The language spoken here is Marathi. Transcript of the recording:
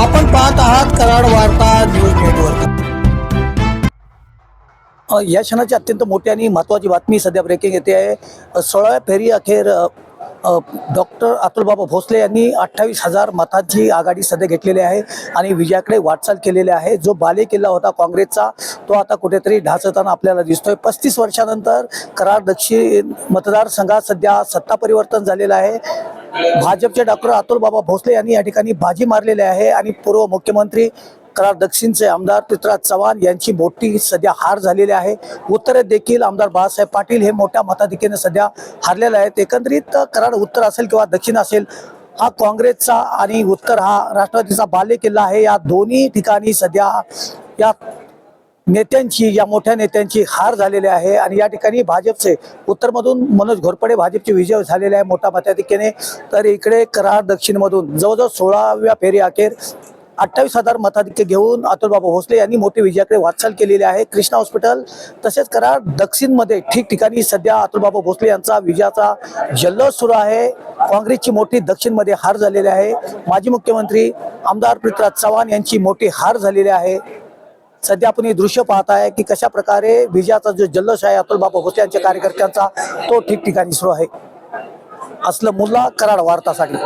आपण पाहत आहात कराड वार्ता न्यूज नेटवर्क. या क्षणाची अत्यंत मोठी आणि महत्त्वाची बातमी सध्या ब्रेकिंग येते आहे. सोळा सोळाव्या फेरी अखेर डॉक्टर अतुलबाबा भोसले यांनी अठ्ठावीस हजार मतांची आघाडी सध्या घेतलेली आहे आणि विजयाकडे वाटचाल केलेली आहे. जो बाले किल्ला होता काँग्रेसचा तो आता कुठेतरी ढासळताना आपल्याला दिसतोय. पस्तीस वर्षानंतर कराड दक्षिण मतदारसंघात सध्या सत्ता परिवर्तन झालेलं आहे. भाजपचे डॉक्टर अतुल बाबा भोसले यांनी या ठिकाणी बाजी मारलेली आहे आणि पूर्व मुख्यमंत्री कराड दक्षिणचे आमदार पृथ्वीराज चव्हाण यांची मोठी सध्या हार झालेली आहे. उत्तरेत देखील आमदार बाळासाहेब पाटील हे मोठ्या मताधिकेने सध्या हारलेले आहेत. एकंदरीत कराड उत्तर असेल किंवा दक्षिण असेल हा काँग्रेसचा आणि उत्तर हा राष्ट्रवादीचा बाल्य किल्ला आहे. या दोन्ही ठिकाणी सध्या या नेत्यांची या मोठ्या नेत्यांची हार झालेली आहे आणि या ठिकाणी भाजपचे उत्तरमधून मनोज घोरपडे भाजपचे विजय झालेले आहे मोठ्या मताधिक्याने. तर इकडे कराड दक्षिणमधून जवळजवळ सोळाव्या फेरी अखेर अठ्ठावीस हजार मताधिक्य घेऊन अतुलबाबा भोसले यांनी मोठी विजयाकडे वाटचाल केलेली आहे. कृष्णा हॉस्पिटल तसेच कराड दक्षिणमध्ये ठिकठिकाणी सध्या अतुलबाबा भोसले यांचा विजयाचा जल्लोष सुरू आहे. काँग्रेसची मोठी दक्षिणमध्ये हार झालेली आहे. माजी मुख्यमंत्री आमदार पृथ्वीराज चव्हाण यांची मोठी हार झालेली आहे. सध्या आपण हे दृश्य पाहत आहे की कशा प्रकारे विजयाचा जो जल्लोष आहे अतुल बाबा भोसले यांच्या कार्यकर्त्यांचा तो ठिकठिकाणी सुरू आहे. असलं मुल्ला कराड वार्तासाठी.